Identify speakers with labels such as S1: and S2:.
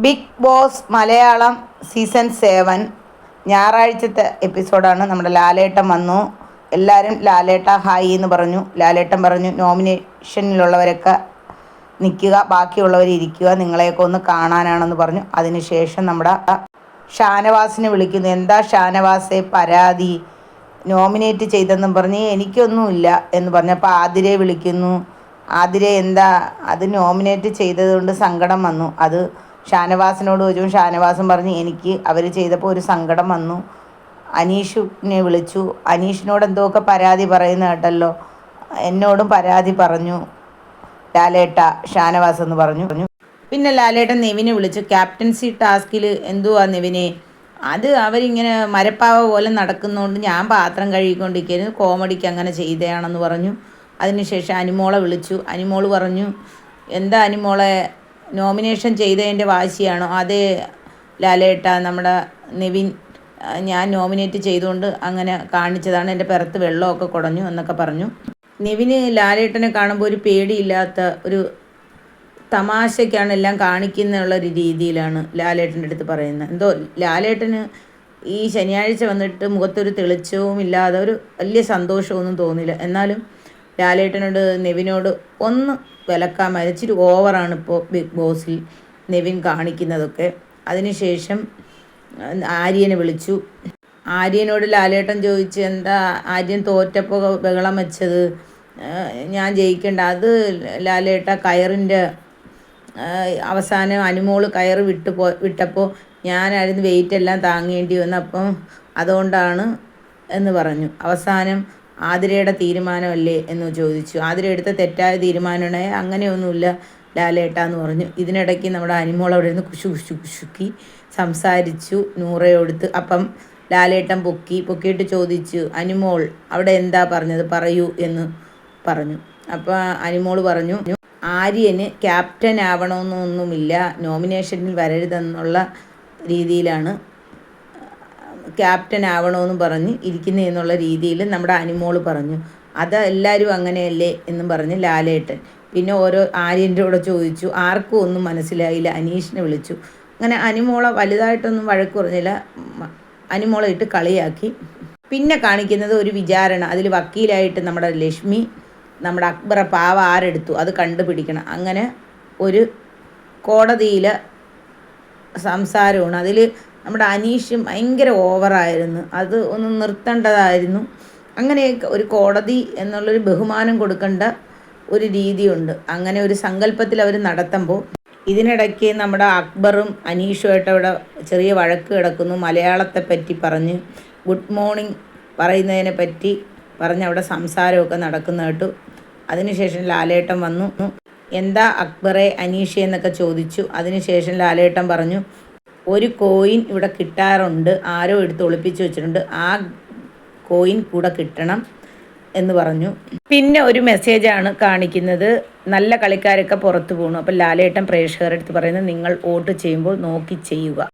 S1: Big boss Malayalam season seven ഞായറാഴ്ചത്തെ എപ്പിസോഡാണ്. നമ്മുടെ ലാലേട്ടൻ വന്നു. എല്ലാവരും ലാലേട്ട ഹായ് എന്ന് പറഞ്ഞു. ലാലേട്ടൻ പറഞ്ഞു നോമിനേഷനിലുള്ളവരൊക്കെ നിൽക്കുക ബാക്കിയുള്ളവർ ഇരിക്കുക നിങ്ങളെയൊക്കെ ഒന്ന് കാണാനാണെന്ന് പറഞ്ഞു. അതിനുശേഷം നമ്മുടെ ഷാനവാസിനെ വിളിക്കുന്നു. എന്താ ഷാനവാസെ പരാതി? നോമിനേറ്റ് ചെയ്തെന്നും പറഞ്ഞ് എനിക്കൊന്നുമില്ല എന്ന് പറഞ്ഞപ്പോൾ ആതിരെ വിളിക്കുന്നു. ആതിരെ എന്താ അത് നോമിനേറ്റ് ചെയ്തതുകൊണ്ട് സങ്കടം വന്നു. അത് ഷാനവാസിനോട് ചോദിച്ചു. ഷാനവാസും പറഞ്ഞ് എനിക്ക് അവർ ചെയ്തപ്പോൾ ഒരു സങ്കടം വന്നു. അനീഷിനെ വിളിച്ചു. അനീഷിനോട് എന്തൊക്കെ പരാതി പറയുന്ന കേട്ടല്ലോ. എന്നോടും പരാതി പറഞ്ഞു. ലാലേട്ട ഷാനവാസ് എന്ന് പറഞ്ഞു. പറഞ്ഞു പിന്നെ ലാലേട്ട നെവിനെ വിളിച്ചു. ക്യാപ്റ്റൻസി ടാസ്കിൽ എന്തുവാ നെവിനെ? അത് അവരിങ്ങനെ മരപ്പാവ പോലെ നടക്കുന്നതുകൊണ്ട് ഞാൻ പാത്രം കഴുകിക്കൊണ്ടിരിക്കുന്നു കോമഡിക്ക് അങ്ങനെ ചെയ്തതാണെന്ന് പറഞ്ഞു. അതിനുശേഷം അനിമോളെ വിളിച്ചു. അനിമോൾ പറഞ്ഞു എന്താ അനിമോളെ? നോമിനേഷൻ ചെയ്തതിന്റെ വാശിയാണോ? അതേ ലാലേട്ട നമ്മുടെ നിവിൻ ഞാൻ നോമിനേറ്റ് ചെയ്തുകൊണ്ട് അങ്ങനെ കാണിച്ചതാണ്. എന്റെ പിറത്ത് വെള്ളമൊക്കെ കുടഞ്ഞു എന്നൊക്കെ പറഞ്ഞു. നിവിന് ലാലേട്ടനെ കാണുമ്പോൾ ഒരു പേടിയില്ലാത്ത ഒരു തമാശയ്ക്കാണ് എല്ലാം കാണിക്കുന്നുള്ള ഒരു രീതിയിലാണ് ലാലേട്ടന്റെ അടുത്ത് പറയുന്നത്. എന്തോ ലാലേട്ടന് ഈ ശനിയാഴ്ച വന്നിട്ട് മുഖത്തൊരു തെളിച്ചവും ഇല്ലാതെ ഒരു വലിയ സന്തോഷമൊന്നും തോന്നില്ല. എന്നാലും ലാലേട്ടനോട് നെവിനോട് ഒന്ന് വിലക്കാൻ ഇച്ചിരി ഓവറാണ് ഇപ്പോൾ ബിഗ് ബോസിൽ നെവിൻ കാണിക്കുന്നതൊക്കെ. അതിനുശേഷം ആര്യനെ വിളിച്ചു. ആര്യനോട് ലാലേട്ടൻ ചോദിച്ച് എന്താ ആര്യൻ തോറ്റപ്പോൾ ബഹളം വെച്ചത്? ഞാൻ ജയിക്കേണ്ട. അത് ലാലേട്ട കയറിന്റെ അവസാനം അനുമോൾ കയറ് വിട്ടു പോ വിട്ടപ്പോൾ ഞാനായിരുന്നു വെയിറ്റ് എല്ലാം താങ്ങേണ്ടി വന്നപ്പം അതുകൊണ്ടാണ് എന്ന് പറഞ്ഞു. അവസാനം ആതിരയുടെ തീരുമാനമല്ലേ എന്ന് ചോദിച്ചു. ആതിര എടുത്ത തെറ്റായ തീരുമാനമാണ്. അങ്ങനെയൊന്നുമില്ല ലാലേട്ട എന്ന് പറഞ്ഞു. ഇതിനിടയ്ക്ക് നമ്മുടെ അനിമോൾ അവിടെ നിന്ന് കുശു കുശു കുശുക്കി സംസാരിച്ചു നൂറയോടുത്ത്. അപ്പം ലാലേട്ടൻ പൊക്കി പൊക്കിയിട്ട് ചോദിച്ചു അനിമോൾ അവിടെ എന്താ പറഞ്ഞത്? പറയൂ എന്ന് പറഞ്ഞു. അപ്പോൾ അനിമോൾ പറഞ്ഞു ആര്യന് ക്യാപ്റ്റൻ ആവണമെന്നൊന്നുമില്ല. നോമിനേഷനിൽ വരരുതെന്നുള്ള രീതിയിലാണ് ക്യാപ്റ്റൻ ആവണമെന്ന് പറഞ്ഞ് ഇരിക്കുന്നതെന്നുള്ള രീതിയിൽ നമ്മുടെ അനിമോൾ പറഞ്ഞു. അത് എല്ലാവരും അങ്ങനെയല്ലേ എന്നും പറഞ്ഞ് ലാലേട്ടൻ. പിന്നെ ഓരോ ആര്യന്റെ കൂടെ ചോദിച്ചു ആർക്കും ഒന്നും മനസ്സിലായില്ല അനീഷിനെ വിളിച്ചു. അങ്ങനെ അനിമോളെ വലുതായിട്ടൊന്നും വഴക്ക് പറഞ്ഞില്ല. അനിമോളെ ഇട്ട് കളിയാക്കി. പിന്നെ കാണിക്കുന്നത് ഒരു വിചാരണ. അതിൽ വക്കീലായിട്ട് നമ്മുടെ ലക്ഷ്മി നമ്മുടെ അക്ബറെ പാവ ആരെടുത്തു? അത് കണ്ടുപിടിക്കണം. അങ്ങനെ ഒരു കോടതിയിൽ സംസാരമാണ്. അതിൽ നമ്മുടെ അനീഷും ഭയങ്കര ഓവറായിരുന്നു. അത് ഒന്ന് നിർത്തേണ്ടതായിരുന്നു. അങ്ങനെയൊക്കെ ഒരു കോടതി എന്നുള്ളൊരു ബഹുമാനം കൊടുക്കേണ്ട ഒരു രീതിയുണ്ട്. അങ്ങനെ ഒരു സങ്കല്പത്തിൽ അവർ നടത്തുമ്പോൾ ഇതിനിടയ്ക്ക് നമ്മുടെ അക്ബറും അനീഷുമായിട്ട് അവിടെ ചെറിയ വഴക്ക് കിടക്കുന്നു. മലയാളത്തെ പറ്റി പറഞ്ഞ് ഗുഡ് മോർണിംഗ് പറയുന്നതിനെ പറ്റി പറഞ്ഞ് അവിടെ സംസാരമൊക്കെ നടക്കുന്ന കേട്ടു. അതിനുശേഷം ലാലേട്ടൻ വന്നു. എന്താ അക്ബറെ അനീഷ എന്നൊക്കെ ചോദിച്ചു. അതിനുശേഷം ലാലേട്ടൻ പറഞ്ഞു ഒരു കോയിൻ ഇവിടെ കിട്ടാറുണ്ട്. ആരോ എടുത്ത് ഒളിപ്പിച്ച് വെച്ചിട്ടുണ്ട്. ആ കോയിൻ കൂടെ കിട്ടണം എന്ന് പറഞ്ഞു. പിന്നെ ഒരു മെസ്സേജാണ് കാണിക്കുന്നത്. നല്ല കളിക്കാരൊക്കെ പുറത്തു പോകണം അപ്പം ലാലേട്ടൻ പ്രേക്ഷകരുടെ അടുത്ത് പറയുന്നത് നിങ്ങൾ വോട്ട് ചെയ്യുമ്പോൾ നോക്കി ചെയ്യുക.